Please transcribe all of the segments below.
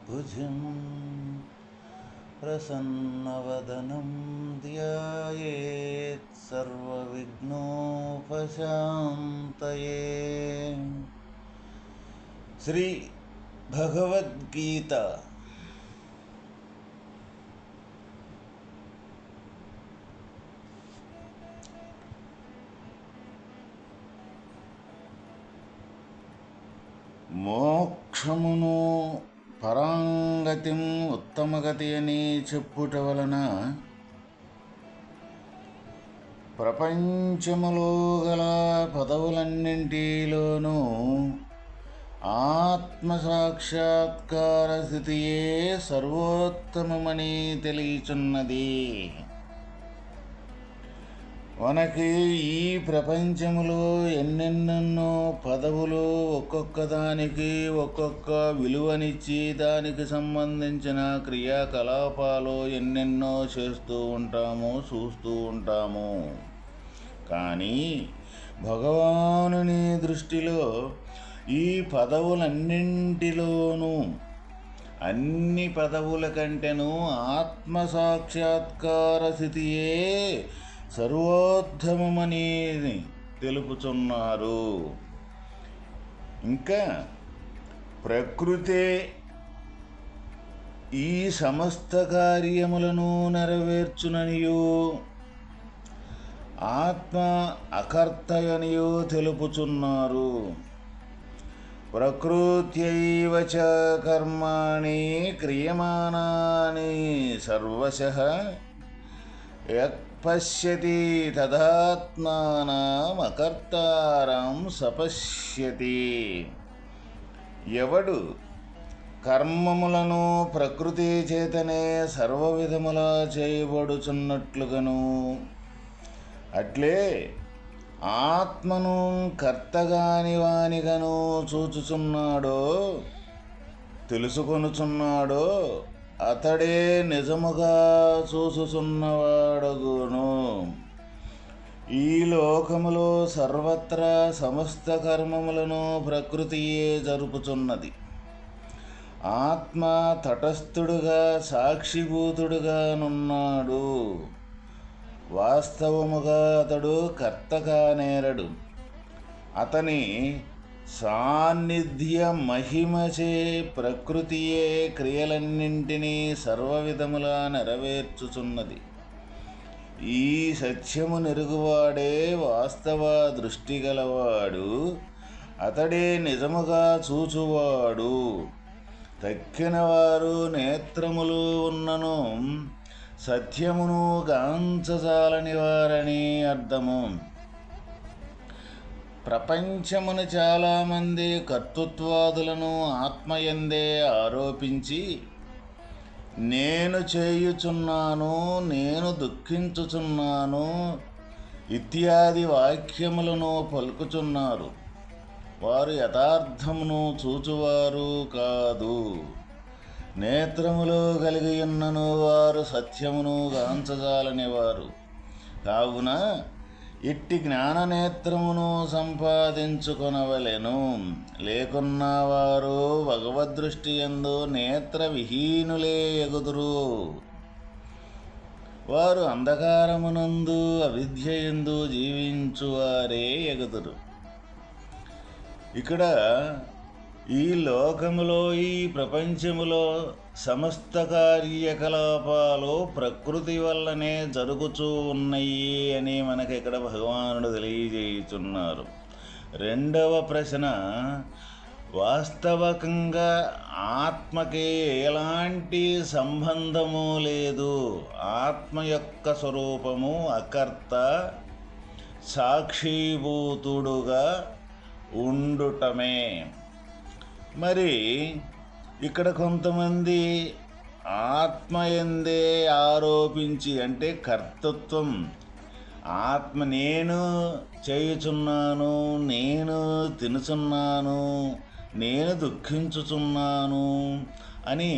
चतुर्भुजं प्रसन्नवदनं ध्यायेत् सर्वविघ्नोपशान्तये శ్రీ భగవద్గీత మోక్షమును పరాంగతి ఉత్తమగతి అని చెప్పుట వలన ప్రపంచములో గల పదవులన్నింటిలోనూ ఆత్మసాక్షాత్కార స్థితియే సర్వోత్తమమని తెలియచున్నది. మనకి ఈ ప్రపంచంలో ఎన్నెన్నెన్నో పదవులు ఒక్కొక్క దానికి ఒక్కొక్క విలువనిచ్చి దానికి సంబంధించిన క్రియాకలాపాలు ఎన్నెన్నో చేస్తూ ఉంటాము చూస్తూ ఉంటాము. కానీ భగవానుని దృష్టిలో ఈ పదవులన్నింటిలోనూ అన్ని పదవుల కంటేనూ ఆత్మసాక్షాత్కార స్థితియే సర్వోత్తమమని తెలుపుచున్నారు. ఇంకా ప్రకృతే ఈ సమస్త కార్యములను నెరవేర్చుననియు ఆత్మ అకర్తయనియో తెలుపుచున్నారు. ప్రకృత్యైవ చ కర్మాణి క్రియమానాని సర్వశః పశ్యతి తదాత్మానమకర్తారం సపశ్యతి. ఎవడు కర్మములను ప్రకృతి చేతనే సర్వ విధములా చేయబడుచున్నట్లుగాను అట్లే ఆత్మను కర్తగాని వానిగను చూచుచున్నాడో తెలుసుకొనుచున్నాడో అతడే నిజముగా చూసుచున్నవాడగును. ఈ లోకములో సర్వత్రా సమస్త కర్మములను ప్రకృతియే జరుపుచున్నది. ఆత్మ తటస్థుడుగా సాక్షిభూతుడుగానున్నాడు. వాస్తవముగా అతడు కర్తగా నేరడు. అతని సాన్నిధ్య మహిమచే ప్రకృతియే క్రియలన్నింటినీ సర్వవిధములా నెరవేర్చుచున్నది. ఈ సత్యము నెరుగువాడే వాస్తవ దృష్టి గలవాడు అతడే నిజముగా చూచువాడు. తక్కిన వారు నేత్రములు ఉన్నను సత్యమును గాంచజాలని వారని అర్థము. ప్రపంచమును చాలామంది కర్తృత్వాదులను ఆత్మయందే ఆరోపించి నేను చేయుచున్నాను నేను దుఃఖించుచున్నాను ఇత్యాది వాక్యములను పలుకుచున్నారు. వారు యథార్థమును చూచువారు కాదు. నేత్రములో కలిగి ఉన్నను వారు సత్యమును గాంచజాలనేవారు కావున ఇట్టి జ్ఞాననేత్రమును సంపాదించుకొనవలెను. లేకున్నా వారు భగవద్దృష్టి ఎందు నేత్ర విహీనులే ఎగుదురు. వారు అంధకారమునందు అవిద్య ఎందు జీవించువారే ఎగుదురు. ఇక్కడ ఈ లోకములో ఈ ప్రపంచములో సమస్త కార్యకలాపాలు ప్రకృతి వల్లనే జరుగుతూ ఉన్నాయి అని మనకి ఇక్కడ భగవానుడు తెలియజేయుచున్నారు. రెండవ ప్రశ్న వాస్తవకంగా ఆత్మకి ఎలాంటి సంబంధము లేదు. ఆత్మ యొక్క స్వరూపము అకర్త సాక్షిభూతుడుగా ఉండుటమే. మరి ఇక్కడ కొంతమంది ఆత్మయందే ఆరోపించి అంటే కర్తృత్వం ఆత్మ నేను చేయుచున్నాను నేను తినుచున్నాను నేను దుఃఖించుచున్నాను అని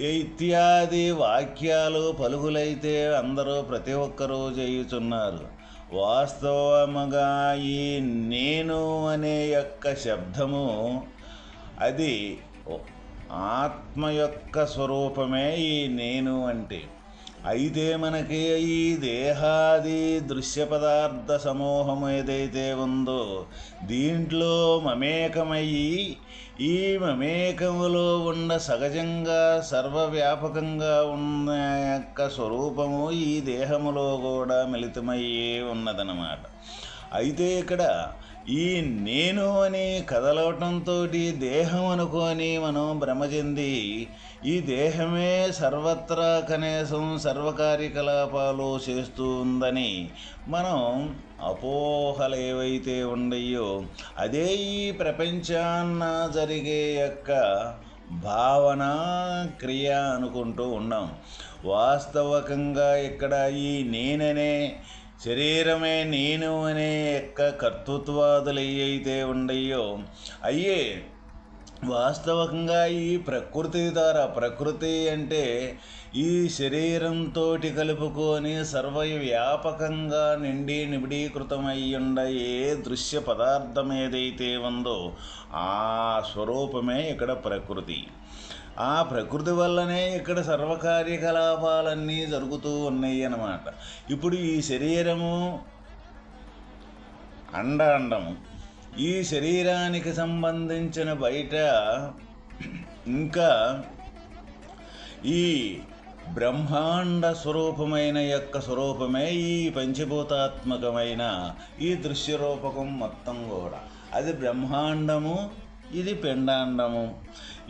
ఇత్యాది వాక్యాలు పలుకులైతే అందరూ ప్రతి ఒక్కరూ చేయుచున్నారు. వాస్తవముగా ఈ నేను అనే యొక్క శబ్దము అది ఆత్మ యొక్క స్వరూపమే ఈ నేను అంటే. అయితే మనకి ఈ దేహాది దృశ్య పదార్థ సమూహం ఏదైతే ఉందో దీంట్లో మమేకమయ్యి ఈ మమేకములో ఉన్న సహజంగా సర్వవ్యాపకంగా ఉన్న యొక్క స్వరూపము ఈ దేహములో కూడా మిళితమయ్యే ఉన్నదన్నమాట. అయితే ఇక్కడ ఈ నేను అని కదలవటంతో దేహం అనుకొని మనం భ్రమ చెంది ఈ దేహమే సర్వత్రా కనీసం సర్వకార్యకలాపాలు చేస్తూ ఉందని మనం అపోహలు ఏవైతే ఉండయో అదే ఈ ప్రపంచాన్న జరిగే యొక్క భావన క్రియ అనుకుంటూ ఉన్నాం. వాస్తవకంగా ఇక్కడ ఈ నేననే శరీరమే నేను అనే యొక్క కర్తృత్వాదులు ఏవైతే ఉండయో అయ్యే వాస్తవంగా ఈ ప్రకృతి ద్వారా ప్రకృతి అంటే ఈ శరీరంతో కలుపుకొని సర్వవ్యాపకంగా నిండి నిబిడీకృతమై ఉండ ఏ దృశ్య పదార్థం ఏదైతే ఉందో ఆ స్వరూపమే ఇక్కడ ప్రకృతి. ఆ ప్రకృతి వల్లనే ఇక్కడ సర్వకార్యకలాపాలన్నీ జరుగుతూ ఉన్నాయి అన్నమాట. ఇప్పుడు ఈ శరీరము అండ అండము ఈ శరీరానికి సంబంధించిన బయట ఇంకా ఈ బ్రహ్మాండ స్వరూపమైన యొక్క స్వరూపమే ఈ పంచభూతాత్మకమైన ఈ దృశ్యరూపకం మొత్తం కూడా. అది బ్రహ్మాండము ఇది పిండాండము.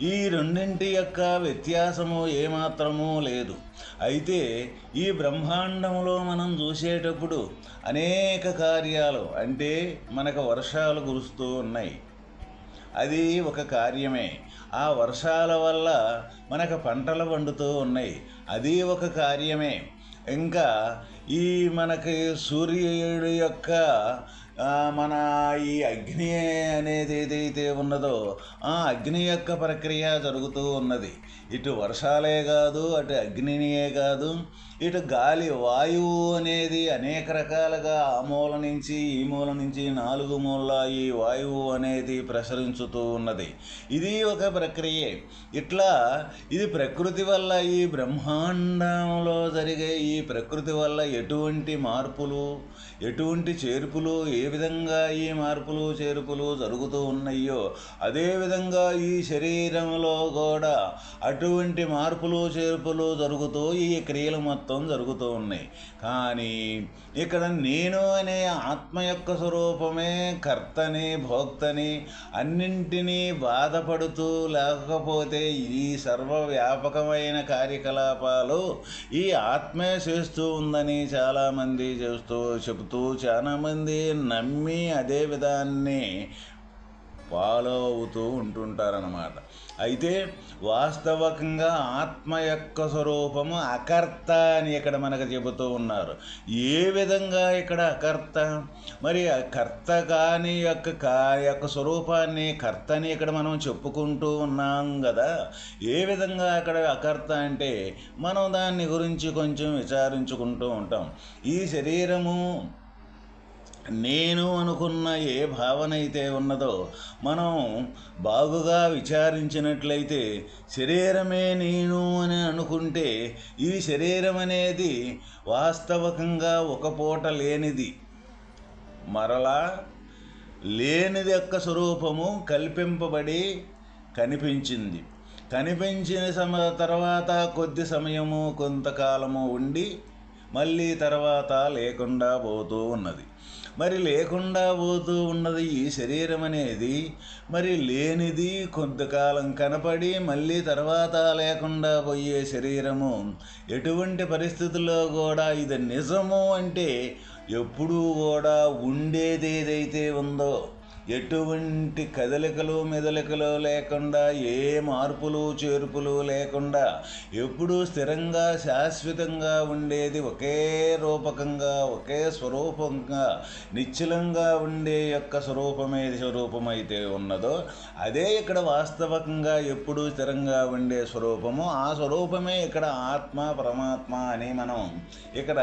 ఈ రెండింటి యొక్క వ్యత్యాసము ఏమాత్రమూ లేదు. అయితే ఈ బ్రహ్మాండంలో మనం చూసేటప్పుడు అనేక కార్యాలు అంటే మనకు వర్షాలు కురుస్తూ ఉన్నాయి. అది ఒక కార్యమే. ఆ వర్షాల వల్ల మనకు పంటలు పండుతూ ఉన్నాయి. అది ఒక కార్యమే. ఇంకా ఈ మనకి సూర్యుడి యొక్క మన ఈ అగ్ని అనేది ఏదైతే ఉన్నదో ఆ అగ్ని యొక్క ప్రక్రియ జరుగుతూ ఉన్నది. ఇటు వర్షాలే కాదు అటు అగ్నినియే కాదు ఇటు గాలి వాయువు అనేది అనేక రకాలుగా ఆ మూల నుంచి ఈ మూల నుంచి నాలుగు మూల ఈ వాయువు అనేది ప్రసరించుతూ ఉన్నది. ఇది ఒక ప్రక్రియే. ఇట్లా ఇది ప్రకృతి వల్ల ఈ బ్రహ్మాండంలో జరిగే ఈ ప్రకృతి వల్ల ఎటువంటి మార్పులు ఎటువంటి చేర్పులు ఏ విధంగా ఈ మార్పులు చేర్పులు జరుగుతూ ఉన్నాయో అదేవిధంగా ఈ శరీరంలో కూడా అటువంటి మార్పులు చేర్పులు జరుగుతూ ఈ క్రియలు మొత్తం జరుగుతూ ఉన్నాయి. కానీ ఇక్కడ నేను అనే ఆత్మ యొక్క స్వరూపమే కర్తని భోక్తని అన్నింటినీ బాధపడుతూ లేకపోతే ఈ సర్వవ్యాపకమైన కార్యకలాపాలు ఈ ఆత్మే చేస్తూ ఉందని చాలామంది చేస్తూ చెబుతూ చాలామంది నమ్మి అదే విధాన్ని ఫాలో అవుతూ ఉంటుంటారన్నమాట. అయితే వాస్తవకంగా ఆత్మ యొక్క స్వరూపము అకర్త అని ఇక్కడ మనకు చెబుతూ ఉన్నారు. ఏ విధంగా ఇక్కడ అకర్త? మరి కర్త కాని యొక్క కా యొక్క స్వరూపాన్ని కర్తని ఇక్కడ మనం చెప్పుకుంటూ ఉన్నాం కదా ఏ విధంగా అక్కడ అకర్త అంటే మనం దాన్ని గురించి కొంచెం విచారించుకుంటూ ఉంటాం. ఈ శరీరము నేను అనుకున్న ఏ భావన అయితే ఉన్నదో మనం బాగుగా విచారించినట్లయితే శరీరమే నేను అని అనుకుంటే ఈ శరీరం అనేది వాస్తవకంగా ఒక పూట లేనిది. మరలా లేనిది యొక్క స్వరూపము కల్పింపబడి కనిపించింది. కనిపించిన సమ తర్వాత కొద్ది సమయము కొంతకాలము ఉండి మళ్ళీ తర్వాత లేకుండా పోతూ ఉన్నది. మరి లేకుండా పోతూ ఉన్నది ఈ శరీరం అనేది మరి లేనిది కొంతకాలం కనపడి మళ్ళీ తర్వాత లేకుండా పోయే శరీరము. ఎటువంటి పరిస్థితుల్లో కూడా ఇది నిజము అంటే ఎప్పుడూ కూడా ఉండేది ఏదైతే ఉందో ఎటువంటి కదలికలు మెదలికలు లేకుండా ఏ మార్పులు చేర్పులు లేకుండా ఎప్పుడూ స్థిరంగా శాశ్వతంగా ఉండేది ఒకే రూపకంగా ఒకే స్వరూపంగా నిశ్చలంగా ఉండే యొక్క స్వరూపమే స్వరూపమైతే ఉన్నదో అదే ఇక్కడ వాస్తవకంగా ఎప్పుడూ స్థిరంగా ఉండే స్వరూపము. ఆ స్వరూపమే ఇక్కడ ఆత్మ పరమాత్మ అని మనం ఇక్కడ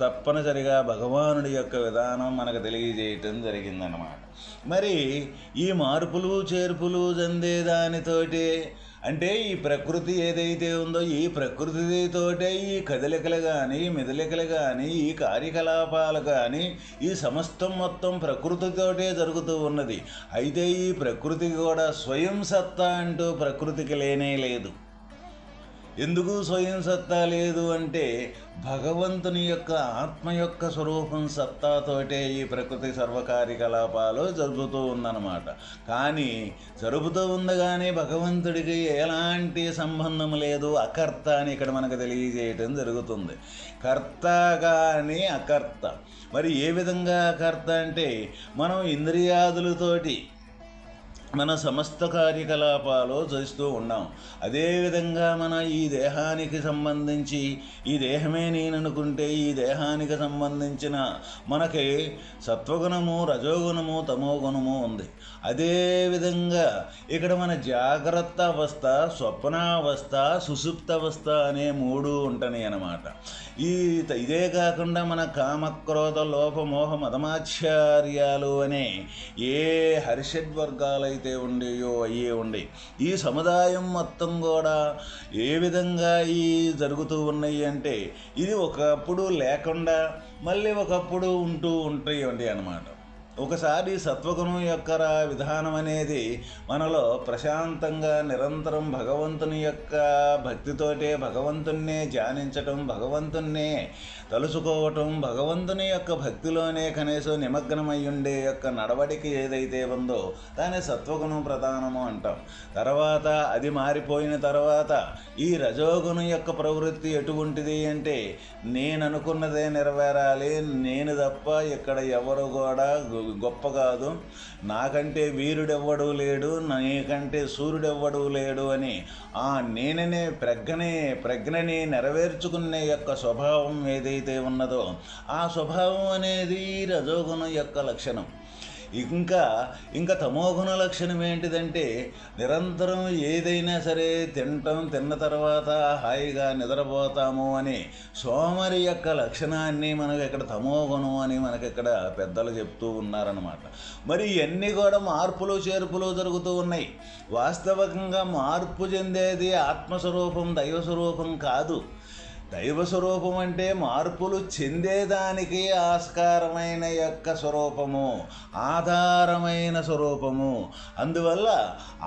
తప్పనిసరిగా భగవానుడి యొక్క విధానం మనకు తెలియజేయటం జరిగిందన్నమాట. మరి ఈ మార్పులు చేర్పులు చెందే దానితోటి అంటే ఈ ప్రకృతి ఏదైతే ఉందో ఈ ప్రకృతితోటే ఈ కదలికలు కానీ మెదలికలు కానీ ఈ కార్యకలాపాలు కానీ ఈ సమస్తం మొత్తం ప్రకృతితోటే జరుగుతూ ఉన్నది. అయితే ఈ ప్రకృతి కూడా స్వయం సత్తా అంటూ ప్రకృతికి లేనే లేదు. ఎందుకు స్వయం సత్తా లేదు అంటే భగవంతుని యొక్క ఆత్మ యొక్క స్వరూపం సత్తాతోటే ఈ ప్రకృతి సర్వకార్యకలాపాలు జరుపుతూ ఉందన్నమాట. కానీ జరుపుతూ ఉంది కానీ భగవంతుడికి ఎలాంటి సంబంధం లేదు అకర్త అని ఇక్కడ మనకు తెలియజేయటం జరుగుతుంది. కర్త కానీ అకర్త. మరి ఏ విధంగా అకర్త అంటే మనం ఇంద్రియాదులతోటి మన సమస్త కార్యకలాపాలు చేస్తూ ఉన్నాం. అదేవిధంగా మన ఈ దేహానికి సంబంధించి ఈ దేహమే నేను అనుకుంటే ఈ దేహానికి సంబంధించిన మనకి సత్వగుణము రజోగుణము తమోగుణము ఉంది. అదేవిధంగా ఇక్కడ మన జాగ్రత్త అవస్థ స్వప్నావస్థ సుసుప్తవస్థ అనే మూడు ఉంటాయి అన్నమాట. ఈ ఇదే కాకుండా మన కామక్రోధ లోపమోహ మదమాచార్యాలు అనే ఏ ఏవైతే ఉండేయో అయ్యే ఉండే ఈ సముదాయం మొత్తం కూడా ఏ విధంగా ఈ జరుగుతూ ఉన్నాయి అంటే ఇది ఒకప్పుడు లేకుండా మళ్ళీ ఒకప్పుడు ఉంటూ ఉంటాయి అన్నమాట. ఒకసారి సత్వగుణం యొక్క విధానం అనేది మనలో ప్రశాంతంగా నిరంతరం భగవంతుని యొక్క భక్తితోటే భగవంతున్నే ధ్యానించటం భగవంతున్నే తలుచుకోవటం భగవంతుని యొక్క భక్తిలోనే కనీసం నిమగ్నమై ఉండే యొక్క నడవడిక ఏదైతే ఉందో దాన్ని సత్వగుణం ప్రధానము అంటాం. తర్వాత అది మారిపోయిన తర్వాత ఈ రజోగుణం యొక్క ప్రవృత్తి ఎటువంటిది అంటే నేను అనుకున్నదే నెరవేరాలి నేను తప్ప ఇక్కడ ఎవరు కూడా గొప్ప కాదు. నాకంటే వీరుడెవ్వడు లేడు నీకంటే సూర్యుడెవ్వడు లేడు అని ఆ నేననే ప్రజ్ఞని ప్రజ్ఞని నెరవేర్చుకునే యొక్క స్వభావం ఏదైతే ఉన్నదో ఆ స్వభావం అనేది రజోగుణం యొక్క లక్షణం. ఇంకా ఇంకా తమోగుణ లక్షణం ఏంటిదంటే నిరంతరం ఏదైనా సరే తినటం తిన్న తర్వాత హాయిగా నిద్రపోతాము అని సోమరి యొక్క లక్షణాన్ని మనకి ఇక్కడ తమోగుణం అని మనకి ఇక్కడ పెద్దలు చెప్తూ ఉన్నారనమాట మరి ఇవన్నీ కూడా మార్పులు చేర్పులు జరుగుతూ ఉన్నాయి. వాస్తవంగా మార్పు చెందేది ఆత్మస్వరూపం దైవస్వరూపం కాదు. దైవ స్వరూపం అంటే మార్పులు చెందేదానికి ఆస్కారమైన యొక్క స్వరూపము ఆధారమైన స్వరూపము. అందువల్ల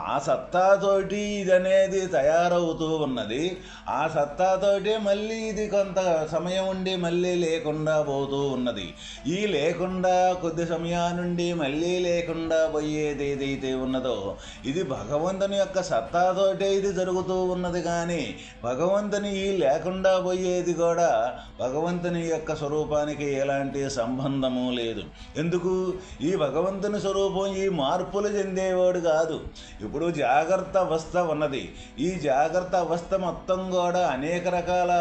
ఆ సత్తాతోటి ఇది అనేది తయారవుతూ ఉన్నది. ఆ సత్తాతోటి మళ్ళీ ఇది కొంత సమయం ఉండి మళ్ళీ లేకుండా పోతూ ఉన్నది. ఈ లేకుండా కొద్ది సమయానుండి మళ్ళీ లేకుండా పోయేది ఏదైతే ఉన్నదో ఇది భగవంతుని యొక్క సత్తాతోటే ఇది జరుగుతూ ఉన్నది కానీ భగవంతుని ఈ లేకుండా పోయి పోయేది కూడా భగవంతుని యొక్క స్వరూపానికి ఎలాంటి సంబంధము లేదు. ఎందుకు? ఈ భగవంతుని స్వరూపం ఈ మార్పులు చెందేవాడు కాదు. ఇప్పుడు జాగ్రత్త అవస్థ ఉన్నది. ఈ జాగ్రత్త అవస్థ మొత్తం కూడా అనేక రకాల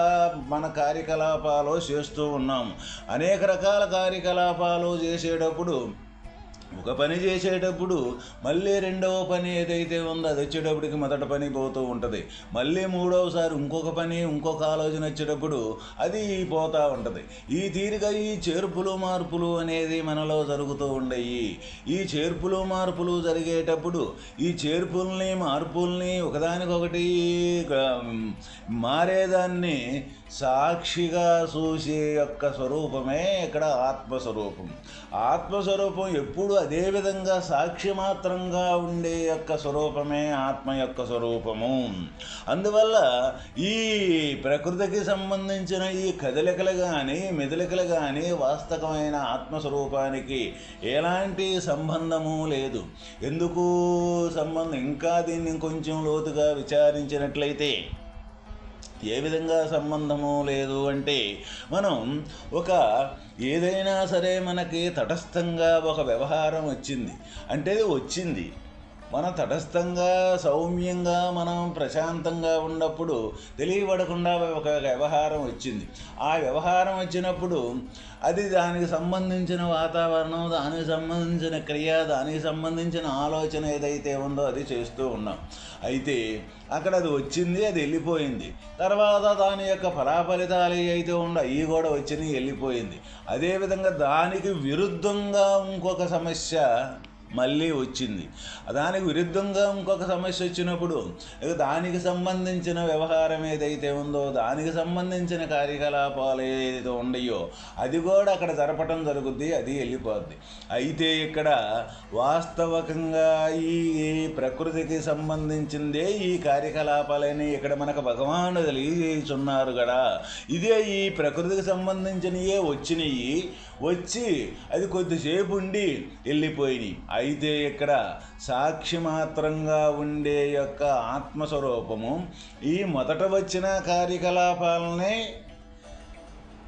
మన కార్యకలాపాలు చేస్తూ ఉన్నాం. అనేక రకాల కార్యకలాపాలు చేసేటప్పుడు ఒక పని చేసేటప్పుడు మళ్ళీ రెండవ పని ఏదైతే ఉందో అది వచ్చేటప్పటికి మొదటి పని పోతూ ఉంటుంది. మళ్ళీ మూడవసారి ఇంకొక పని ఇంకొక ఆలోచన వచ్చేటప్పుడు అది పోతూ ఉంటుంది. ఈ తీరిక ఈ చేర్పులు మార్పులు అనేది మనలో జరుగుతూ ఉండయి. ఈ చేర్పులు మార్పులు జరిగేటప్పుడు ఈ చేర్పుల్ని మార్పుల్ని ఒకదానికొకటి మారేదాన్ని సాక్షిగా చూసే యొక్క స్వరూపమే ఇక్కడ ఆత్మస్వరూపం. ఆత్మస్వరూపం ఎప్పుడు అదేవిధంగా సాక్షిమాత్రంగా సాక్షి మాత్రంగా ఉండే యొక్క స్వరూపమే ఆత్మ యొక్క స్వరూపము. అందువల్ల ఈ ప్రకృతికి సంబంధించిన ఈ కదలికలు కానీ మెదలికలు కానీ వాస్తవమైన ఆత్మస్వరూపానికి ఎలాంటి సంబంధము లేదు. ఎందుకు సంబంధం? ఇంకా దీన్ని కొంచెం లోతుగా విచారించినట్లయితే ఏ విధంగా సంబంధము లేదు అంటే మనం ఒక ఏదైనా సరే మనకి తటస్థంగా ఒక వ్యవహారం వచ్చింది. అంటే వచ్చింది. మన తటస్థంగా సౌమ్యంగా మనం ప్రశాంతంగా ఉన్నప్పుడు తెలియబడకుండా ఒక వ్యవహారం వచ్చింది. ఆ వ్యవహారం వచ్చినప్పుడు అది దానికి సంబంధించిన వాతావరణం దానికి సంబంధించిన క్రియ దానికి సంబంధించిన ఆలోచన ఏదైతే ఉందో అది చేస్తూ ఉన్నాం. అయితే అక్కడ అది వచ్చింది అది వెళ్ళిపోయింది. తర్వాత దాని యొక్క ఫలాఫలితాలు అయితే ఉండో అవి కూడా వచ్చినాయి వెళ్ళిపోయింది. అదేవిధంగా దానికి విరుద్ధంగా ఇంకొక సమస్య మళ్ళీ వచ్చింది. దానికి విరుద్ధంగా ఇంకొక సమస్య వచ్చినప్పుడు దానికి సంబంధించిన వ్యవహారం ఏదైతే ఉందో దానికి సంబంధించిన కార్యకలాపాలు ఏదైతే ఉండయో అది కూడా అక్కడ జరపటం జరుగుద్ది అది వెళ్ళిపోద్ది. అయితే ఇక్కడ వాస్తవకంగా ఈ ప్రకృతికి సంబంధించిందే ఈ కార్యకలాపాలని ఇక్కడ మనకు భగవానుడు తెలియజేస్తున్నారు కదా. ఇదే ఈ ప్రకృతికి సంబంధించినయే వచ్చినాయి వచ్చి అది కొద్దిసేపు ఉండి వెళ్ళిపోయినాయి. అయితే ఇక్కడ సాక్షి మాత్రంగా ఉండే యొక్క ఆత్మస్వరూపము ఈ మొదట వచ్చిన కార్యకలాపాలనే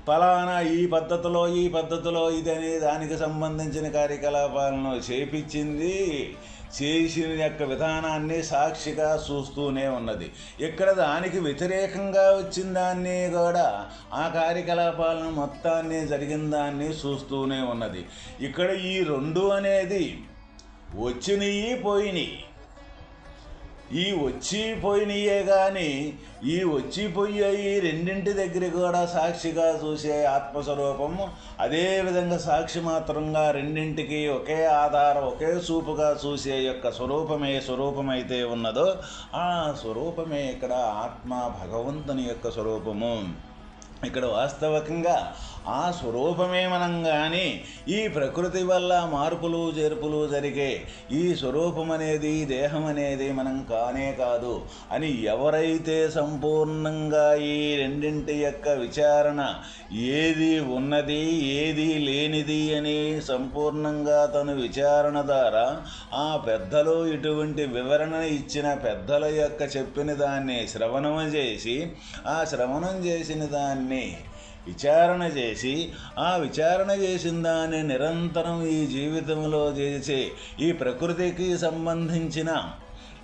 ఫలానా ఈ పద్ధతిలో ఈ పద్ధతిలో ఇది అనే దానికి సంబంధించిన కార్యకలాపాలను చేపించింది చేసిన యొక్క విధానాన్ని సాక్షిగా చూస్తూనే ఉన్నది. ఇక్కడ దానికి వ్యతిరేకంగా వచ్చిన దాన్ని కూడా ఆ కార్యకలాపాలను మొత్తాన్ని జరిగిన దాన్ని చూస్తూనే ఉన్నది. ఇక్కడ ఈ రెండు అనేది వచ్చినవి పోయినాయి. ఈ వచ్చి పోయినయే కానీ ఈ వచ్చిపోయాయి రెండింటి దగ్గర కూడా సాక్షిగా చూసే ఆత్మస్వరూపము అదేవిధంగా సాక్షి మాత్రంగా రెండింటికి ఒకే ఆధారం ఒకే చూపుగా చూసే యొక్క స్వరూపమే స్వరూపమైతే ఉన్నదో ఆ స్వరూపమే ఇక్కడ ఆత్మ భగవంతుని యొక్క స్వరూపము. ఇక్కడ వాస్తవకంగా ఆ స్వరూపమే మనం కానీ ఈ ప్రకృతి వల్ల మార్పులు చేర్పులు జరిగే ఈ స్వరూపం అనేది దేహం అనేది మనం కానే కాదు అని ఎవరైతే సంపూర్ణంగా ఈ రెండింటి యొక్క విచారణ ఏది ఉన్నది ఏది లేనిది అని సంపూర్ణంగా తను విచారణ ద్వారా ఆ పెద్దలు ఇటువంటి వివరణ ఇచ్చిన పెద్దల యొక్క చెప్పిన దాన్ని శ్రవణం చేసి ఆ శ్రవణం చేసిన దాన్ని విచారణ చేసి ఆ విచారణ చేసిన దాన్ని నిరంతరం ఈ జీవితంలో చేసే ఈ ప్రకృతికి సంబంధించిన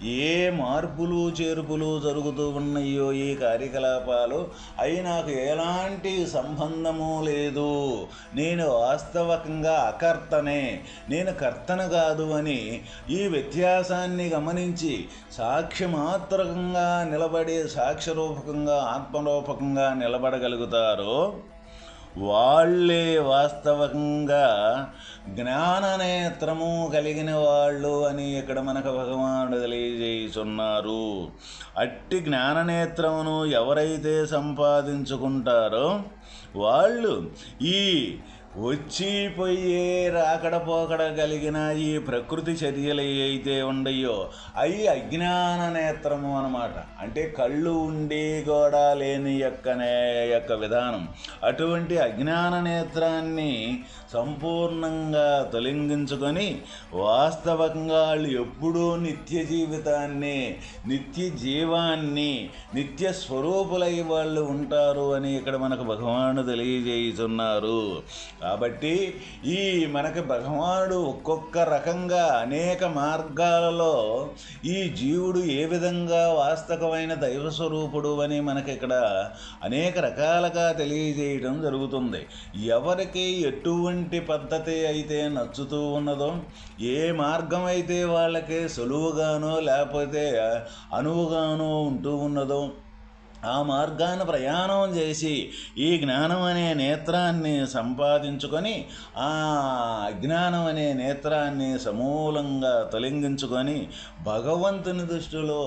ఏ మార్పులు చేర్పులు జరుగుతూ ఉన్నాయో ఈ కార్యకలాపాలు అవి నాకు ఎలాంటి సంబంధము లేదు. నేను వాస్తవకంగా అకర్తనే నేను కర్తన కాదు అని ఈ వ్యత్యాసాన్ని గమనించి సాక్ష్యమాత్రకంగా నిలబడి సాక్ష్యరూపకంగా ఆత్మరూపకంగా నిలబడగలుగుతారో వాళ్ళే వాస్తవంగా జ్ఞాననేత్రము కలిగిన వాళ్ళు అని ఇక్కడ మనకు భగవానుడు తెలియజేస్తున్నారు అట్టి జ్ఞాననేత్రమును ఎవరైతే సంపాదించుకుంటారో వాళ్ళు ఈ వచ్చిపోయే రాకడ పోకడ కలిగిన ఈ ప్రకృతి చర్యలు అయితే ఉండయో? అవి అజ్ఞాన నేత్రము అనమాట అంటే కళ్ళు ఉండి కూడా లేని యొక్క యొక్క విధానం. అటువంటి అజ్ఞాన నేత్రాన్ని సంపూర్ణంగా తొలగించుకొని వాస్తవంగా వాళ్ళు ఎప్పుడూ నిత్య జీవితాన్ని నిత్య జీవాన్ని నిత్య స్వరూపులై వాళ్ళు ఉంటారు అని ఇక్కడ మనకు భగవానుడు తెలియజేస్తున్నారు కాబట్టి ఈ మనకి భగవానుడు ఒక్కొక్క రకంగా అనేక మార్గాలలో ఈ జీవుడు ఏ విధంగా వాస్తవమైన దైవ స్వరూపుడు అని మనకి ఇక్కడ అనేక రకాలుగా తెలియజేయడం జరుగుతుంది. ఎవరికి ఎటువంటి పద్ధతి అయితే నచ్చుతూ ఉన్నదో ఏ మార్గం అయితే వాళ్ళకి సులువుగానో లేకపోతే అనువుగానో ఉంటూ ఉన్నదో ఆ మార్గాన్ని ప్రయాణం చేసి ఈ జ్ఞానం అనే నేత్రాన్ని సంపాదించుకొని ఆ అజ్ఞానం అనే నేత్రాన్ని సమూలంగా తొలగించుకొని భగవంతుని దృష్టిలో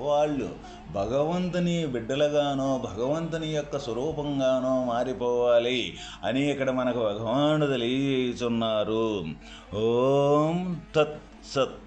వాళ్ళు భగవంతుని బిడ్డలుగానో భగవంతుని యొక్క స్వరూపంగానో మారిపోవాలి అని ఇక్కడ మనకు భగవానుడు తెలియజేస్తున్నారు ఓం తత్ సత్